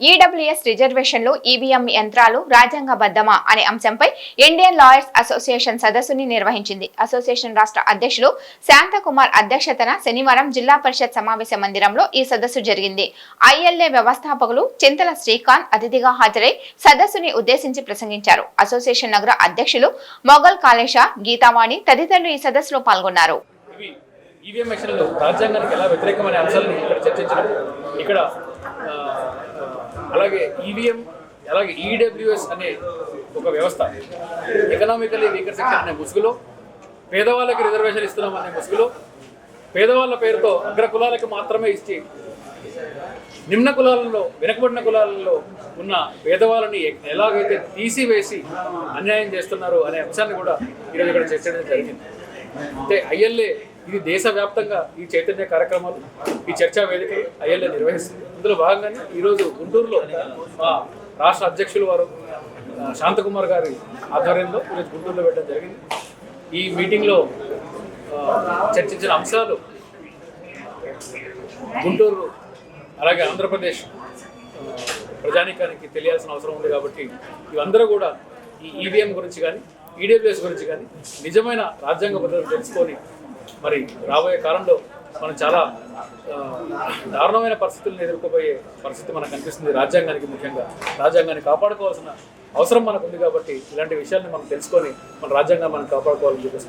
EWS రిజర్వేషన్లు EVM యంత్రాలు రాజ్యాంగబద్ధమా అనే అంశంపై ఇండియన్ లాయర్స్ అసోసియేషన్ సదస్సుని నిర్వహించింది. అసోసియేషన్ రాష్ట్ర అధ్యక్షులు శాంతకుమార్ అధ్యక్షతన శనివారం జిల్లా పరిషత్ సమావేశ మందిరంలో ఈ సదస్సు జరిగింది. ఐఎల్ఏ వ్యవస్థాపకులు చింతల శ్రీకాంత్ అతిథిగా హాజరై సదస్సుని ఉద్దేశించి ప్రసంగించారు. అసోసియేషన్ నగర అధ్యక్షులు మొగల్ కాళేశ గీతావాణి తదితరులు ఈ సదస్సులో పాల్గొన్నారు. ఈవీఎం ఎలక్షన్లు రాజ్యాంగానికి ఎలా వ్యతిరేకమైన అంశాలను ఇక్కడ చర్చించడం. ఇక్కడ అలాగే ఈవీఎం అలాగే ఈడబ్ల్యూఎస్ అనే ఒక వ్యవస్థ. ఎకనామికలీ వీకర్ సెక్షన్ అనే ముసుగులో పేదవాళ్ళకి రిజర్వేషన్ ఇస్తున్నాం అనే ముసుగులో పేదవాళ్ళ పేరుతో అగ్ర కులాలకు మాత్రమే ఇచ్చి నిమ్న కులాలలో వెనుకబడిన కులాలలో ఉన్న పేదవాళ్ళని ఎలాగైతే తీసివేసి అన్యాయం చేస్తున్నారు అనే అంశాన్ని కూడా ఈరోజు ఇక్కడ చర్చించడం జరిగింది. అంటే ఐఎల్ఏ ఇది దేశవ్యాప్తంగా ఈ చైతన్య కార్యక్రమాలు ఈ చర్చా వేదిక ఐఎల్ఏ నిర్వహిస్తుంది. ఇందులో భాగంగానే ఈరోజు గుంటూరులో మా రాష్ట్ర అధ్యక్షులు వారు శాంతకుమార్ గారి ఆధ్వర్యంలో ఈరోజు గుంటూరులో పెట్టడం జరిగింది. ఈ మీటింగ్లో చర్చించిన అంశాలు గుంటూరు అలాగే ఆంధ్రప్రదేశ్ ప్రజానికానికి తెలియాల్సిన అవసరం ఉంది కాబట్టి ఇవందరూ కూడా ఈ ఈవీఎం గురించి కానీ ఈడబ్ల్యూఎస్ గురించి కానీ నిజమైన రాజ్యాంగ భద్రత తెలుసుకొని మరి రాబోయే కాలంలో మనం చాలా దారుణమైన పరిస్థితులను ఎదుర్కోబోయే పరిస్థితి మనకు కనిపిస్తుంది రాజ్యాంగానికి ముఖ్యంగా. రాజ్యాంగాన్ని కాపాడుకోవాల్సిన అవసరం మనకు ఉంది కాబట్టి ఇలాంటి విషయాన్ని మనం తెలుసుకొని మన రాజ్యాంగాన్ని మనం కాపాడుకోవాలని చెప్పేసి